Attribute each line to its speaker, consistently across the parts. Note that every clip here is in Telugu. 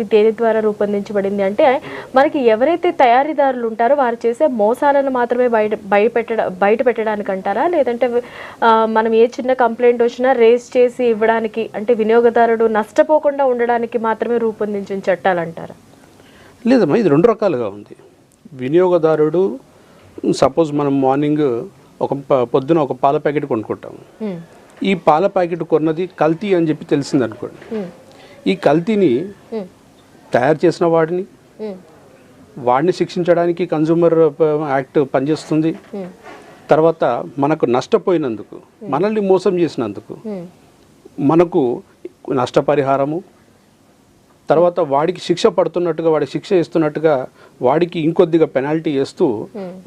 Speaker 1: మనకి దేని ద్వారా రూపొందించబడింది అంటే మనకి ఎవరైతే తయారీదారులు ఉంటారో వారు చేసే మోసాలను మాత్రమే బయట బయటపెట్టడ బయట పెట్టడానికి అంటారా? లేదంటే మనం ఏ చిన్న కంప్లైంట్ వచ్చినా రేస్ చేసి ఇవ్వడానికి అంటే వినియోగదారుడు నష్టపోకుండా ఉండడానికి మాత్రమే రూపొందించిన చట్టాలు అంటారా?
Speaker 2: లేదమ్మా ఇది రెండు రకాలుగా ఉంది. వినియోగదారుడు సపోజ్ మనం మార్నింగ్ ఒక పొద్దున ఒక పాల ప్యాకెట్ కొనుక్కుంటాం. ఈ పాల ప్యాకెట్ కొన్నది కల్తీ అని చెప్పి తెలిసింది అనుకోండి ఈ కల్తీని తయారు చేసిన వాడిని.
Speaker 1: ఉమ్,
Speaker 2: వాడిని శిక్షించడానికి కన్జ్యూమర్ యాక్ట్ పనిచేస్తుంది.
Speaker 1: ఉమ్,
Speaker 2: తర్వాత మనకు నష్టపోయినందుకు మనల్ని మోసం చేసినందుకు మనకు నష్టపరిహారము. తర్వాత వాడికి శిక్ష పడుతున్నట్టుగా వాడికి శిక్ష ఇస్తున్నట్టుగా వాడికి ఇంకొద్దిగా పెనాల్టీ వేస్తూ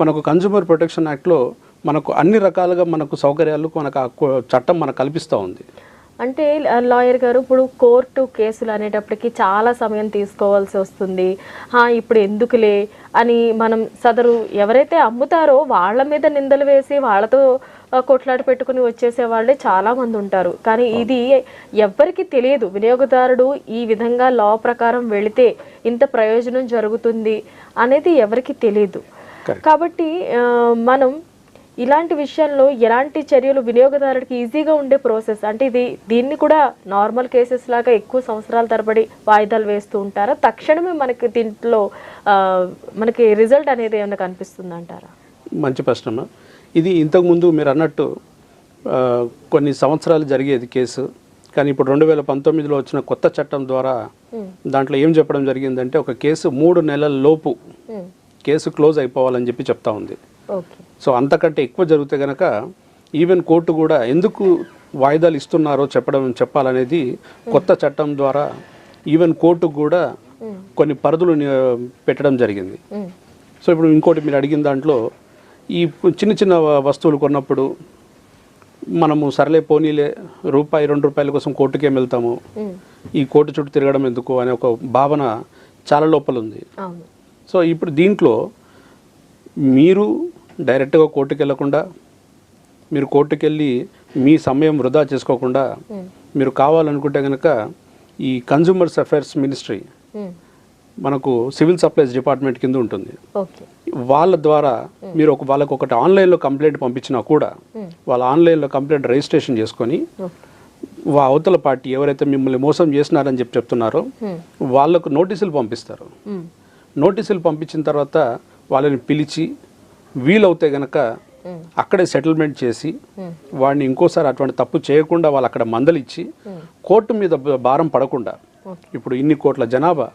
Speaker 2: మనకు కన్జ్యూమర్ ప్రొటెక్షన్ యాక్ట్లో మనకు అన్ని రకాలుగా మనకు సౌకర్యాలు మనకు చట్టం మనకు కల్పిస్తూ ఉంది.
Speaker 1: అంటే లాయర్ గారు ఇప్పుడు కోర్టు కేసులు అనేటప్పటికి చాలా సమయం తీసుకోవాల్సి వస్తుంది. "హా, ఇప్పుడు ఎందుకులే? అని మనం సదరు ఎవరైతే అమ్ముతారో వాళ్ళ మీద నిందలు వేసి వాళ్ళతో ఆ, కొట్లాట పెట్టుకుని వచ్చేసే వాళ్ళే చాలా మంది ఉంటారు. కానీ ఇది ఎవ్వరికి తెలియదు. వినియోగదారుడు ఈ విధంగా లా ప్రకారం వెళితే ఇంత ప్రయోజనం జరుగుతుంది అనేది ఎవరికి తెలియదు. కాబట్టి మనం ఇలాంటి విషయాల్లో ఎలాంటి చర్యలు వినియోగదారుడికి ఈజీగా ఉండే ప్రాసెస్? అంటే ఇది దీన్ని కూడా నార్మల్ కేసెస్ లాగా ఎక్కువ సంవత్సరాల తరబడి వాయిదాలు వేస్తూ ఉంటారా? తక్షణమే మనకి దీంట్లో మనకి రిజల్ట్ అనేది ఏమైనా కనిపిస్తుంది అంటారా?
Speaker 2: మంచి ప్రశ్న ఇది ఇంతకుముందు మీరు అన్నట్టు కొన్ని సంవత్సరాలు జరిగేది కేసు. కానీ ఇప్పుడు రెండు వేల పంతొమ్మిదిలో వచ్చిన కొత్త చట్టం ద్వారా దాంట్లో ఏం చెప్పడం జరిగిందంటే ఒక కేసు మూడు నెలల లోపు కేసు క్లోజ్ అయిపోవాలని చెప్పి చెప్తా ఉంది. సో అంతకంటే ఎక్కువ జరిగితే కనుక ఈవెన్ కోర్టు కూడా ఎందుకు వాయిదాలు ఇస్తున్నారో చెప్పడం చెప్పాలనేది కొత్త చట్టం ద్వారా ఈవెన్ కోర్టుకు కూడా కొన్ని పరిధులు పెట్టడం జరిగింది. సో ఇప్పుడు ఇంకోటి మీరు అడిగిన దాంట్లో ఈ చిన్న చిన్న వస్తువులు కొన్నప్పుడు మనము సర్లే పోనీలే రూపాయి రెండు రూపాయల కోసం కోర్టుకేం వెళ్తాము. ఈ కోర్టు చుట్టూ తిరగడం ఎందుకు అనే ఒక భావన చాలా లోపల ఉంది. సో ఇప్పుడు దీంట్లో మీరు డైరెక్ట్గా కోర్టుకు వెళ్ళకుండా మీరు కోర్టుకు వెళ్ళి మీ సమయం వృధా చేసుకోకుండా మీరు కావాలనుకుంటే కనుక ఈ కన్జ్యూమర్స్ అఫైర్స్ మినిస్ట్రీ మనకు సివిల్ సప్లైస్ డిపార్ట్మెంట్ కింద ఉంటుంది. వాళ్ళ ద్వారా మీరు ఒక వాళ్ళకు ఒకటి ఆన్లైన్లో కంప్లైంట్ పంపించినా కూడా వాళ్ళ ఆన్లైన్లో కంప్లైంట్ రిజిస్ట్రేషన్ చేసుకొని వా అవతల పార్టీ ఎవరైతే మిమ్మల్ని మోసం చేసినారని చెప్పి చెప్తున్నారో వాళ్ళకు నోటీసులు పంపిస్తారు. నోటీసులు పంపించిన తర్వాత వాళ్ళని పిలిచి వీలవుతే గనక అక్కడే సెటిల్మెంట్ చేసి వాడిని ఇంకోసారి అటువంటి తప్పు చేయకుండా వాళ్ళు అక్కడ మందలిచ్చి కోర్టు మీద భారం పడకుండా ఇప్పుడు ఇన్ని కోట్ల జనాభా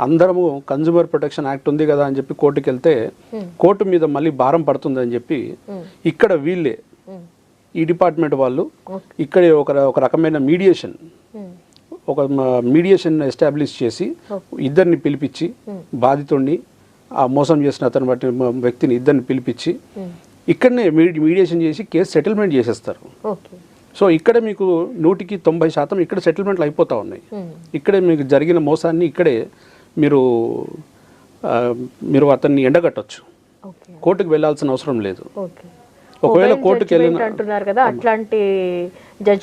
Speaker 2: అందరము కన్జ్యూమర్ ప్రొటెక్షన్ యాక్ట్ ఉంది కదా అని చెప్పి కోర్టుకి వెళ్తే కోర్టు మీద మళ్ళీ భారం పడుతుందని చెప్పి ఇక్కడ వీళ్ళే ఈ డిపార్ట్మెంట్ వాళ్ళు ఇక్కడే ఒక ఒక రకమైన మీడియేషన్ ఒక మీడియేషన్ ఎస్టాబ్లిష్ చేసి ఇద్దరిని పిలిపించి బాధితుడిని ఆ మోసం చేసిన అతను బట్టి వ్యక్తిని ఇద్దరిని పిలిపించి ఇక్కడనే మీడి- మీడియేషన్ చేసి కేసు సెటిల్మెంట్ చేసేస్తారు. సో ఇక్కడ మీకు నూటికి తొంభై శాతం ఇక్కడ సెటిల్మెంట్లు అయిపోతూ ఉన్నాయి. ఇక్కడే మీకు జరిగిన మోసాన్ని ఇక్కడే మీరు మీరు అతన్ని ఎండగట్టొచ్చు. కోర్టుకు వెళ్ళాల్సిన అవసరం లేదు. ఒకవేళ కోర్టుకు వెళ్ళిన
Speaker 1: అంటున్నారు కదా అట్లాంటి జడ్జ్